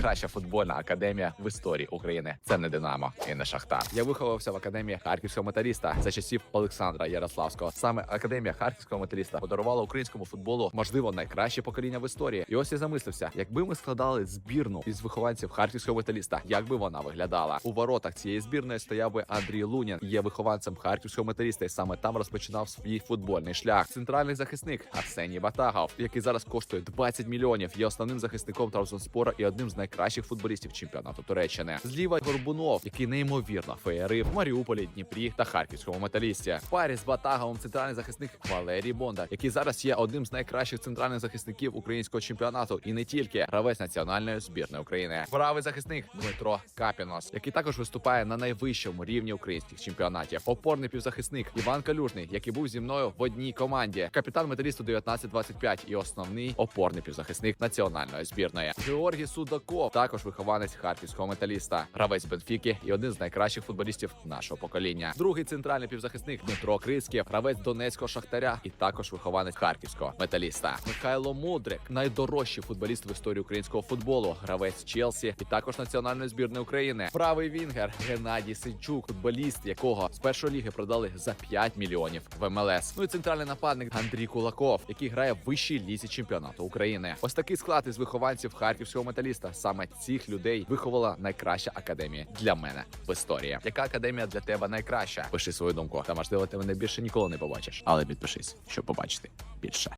найкраща футбольна академія в історії України. Це не Динамо і не Шахтар. Я виховався в академії харківського металіста за часів Олександра Ярославського. Саме академія харківського металіста подарувала українському футболу можливо найкраще покоління в історії. І ось я замислився, якби ми складали збірну із вихованців харківського металіста, як би вона виглядала у воротах цієї збірної стояв би Андрій Лунін, є вихованцем харківського металіста, і саме там розпочинав свій футбольний шлях. Центральний захисник Арсеній Батагов, який зараз коштує 20 мільйонів, є основним захисником Трабзонспора і одним з найкращих футболістів чемпіонату Туреччини. Зліва Горбунов, який неймовірно феєрив в Маріуполі, Дніпрі та харківському металісті. В парі з Батаговим центральний захисник Валерій Бондар, який зараз є одним з найкращих центральних захисників українського чемпіонату, і не тільки гравець національної збірної України. Правий захисник Дмитро Капінос, який також виступає на найвищому рівні українських чемпіонатів. Опорний півзахисник Іван Калюжний, який був зі мною в одній команді. Капітан металісту 1925 і основний опорний півзахисник національної збірної. Георгій Судаков, також вихованець харківського металіста, гравець Бенфіки і один з найкращих футболістів нашого покоління. Другий центральний півзахисник Дмитро Крисків, гравець Донецького шахтаря і також вихованець харківського металіста. Михайло Мудрик, найдорожчий футболіст в історії українського футболу, гравець Челсі і також національної збірної України. Правий вінгер Геннадій Синчук, футболіст, якого з першої ліги продали за 5 мільйонів в МЛС. Ну і центральний нападник Андрій Кулаков, який грає в вищій лізі чемпіонату України. Ось такий склад із вихованців харківського металіста. Саме цих людей виховала найкраща академія для мене в історії. Яка академія для тебе найкраща? Пиши свою думку. Та можливо ти мене більше ніколи не побачиш. Але підпишись, щоб побачити більше.